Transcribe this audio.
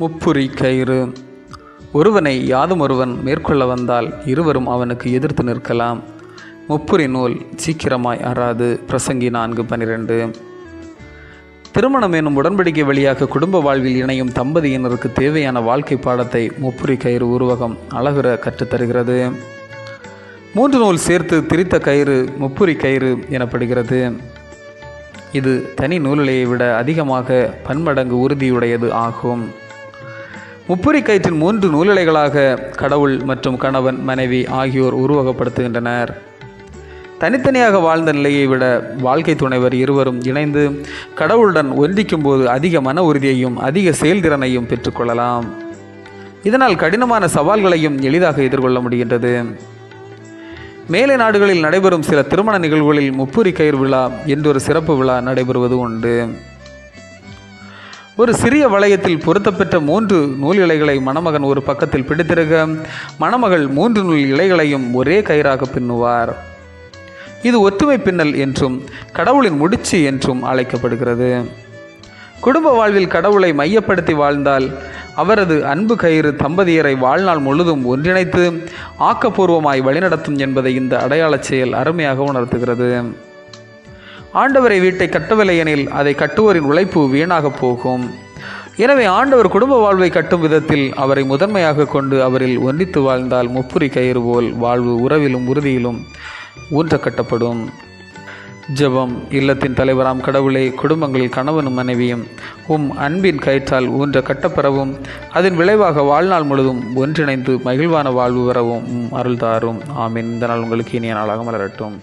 முப்புரி கயிறு. ஒருவனை யாதும் ஒருவன் மேற்கொள்ள வந்தால் இருவரும் அவனுக்கு எதிர்த்து நிற்கலாம். முப்புரி நூல் சீக்கிரமாய் அறாது. பிரசங்கி நான்கு பனிரெண்டு. திருமணம் எனும் உடன்படிக்கை வழியாக குடும்ப வாழ்வில் இணையும் தம்பதியினருக்கு தேவையான வாழ்க்கை பாடத்தை முப்புரி கயிறு உருவகம் அழகுற கற்றுத்தருகிறது மூன்று நூல் சேர்த்து திரித்த கயிறு முப்புரி கயிறு எனப்படுகிறது. இது தனி நூலிலையை விட அதிகமாக பன்மடங்கு உறுதியுடையது ஆகும். முப்புரி கயிற்றின் மூன்று நூலிழைகளாக கடவுள் மற்றும் கணவன் மனைவி ஆகியோர் உருவகப்படுத்துகின்றனர். தனித்தனியாக வாழ்ந்த நிலையை விட வாழ்க்கை துணைவர் இருவரும் இணைந்து கடவுளுடன் ஒன்றிக்கும் போது அதிக மன உறுதியையும் அதிக செயல்திறனையும் பெற்றுக்கொள்ளலாம் இதனால் கடினமான சவால்களையும் எளிதாக எதிர்கொள்ள முடிகின்றது. மேலை நாடுகளில் நடைபெறும் சில திருமண நிகழ்வுகளில் முப்புரி கயிறு விழா என்றொரு சிறப்பு விழா நடைபெறுவது உண்டு. ஒரு சிறிய வளையத்தில் பொருத்தப்பெற்ற மூன்று நூல் இலைகளை மணமகன் ஒரு பக்கத்தில் பிடித்திருக்க மணமகள் மூன்று நூல் இலைகளையும் ஒரே கயிறாக பின்னுவார். இது ஒற்றுமை பின்னல் என்றும் கடவுளின் முடிச்சு என்றும் அழைக்கப்படுகிறது. குடும்ப வாழ்வில் கடவுளை மையப்படுத்தி வாழ்ந்தால் அவரது அன்பு கயிறு தம்பதியரை வாழ்நாள் முழுதும் ஒன்றிணைத்து ஆக்கப்பூர்வமாய் வழிநடத்தும் என்பதை இந்த அடையாளச் செயல் அருமையாக உணர்த்துகிறது. ஆண்டவரை வீட்டை கட்டவில்லை எனில் அதை கட்டுவோரின் உழைப்பு வீணாக போகும். எனவே ஆண்டவர் குடும்ப வாழ்வை கட்டும் விதத்தில் அவரை முதன்மையாக கொண்டு அவரில் ஒன்றித்து வாழ்ந்தால் முப்புரி கயிறு போல் வாழ்வு உறவிலும் உறுதியிலும் ஊன்ற கட்டப்படும் ஜெபம் இல்லத்தின் தலைவராம் கடவுளை குடும்பங்களில் கணவனும் மனைவியும் உம் அன்பின் கயிற்றால் ஊன்ற கட்டப்பெறவும் அதன் விளைவாக வாழ்நாள் முழுதும் ஒன்றிணைந்து மகிழ்வான வாழ்வு பெறவும் உம் அருள் தாரும். ஆமீன். இந்த நாள் உங்களுக்கு இனிய நாளாக மலரட்டும்.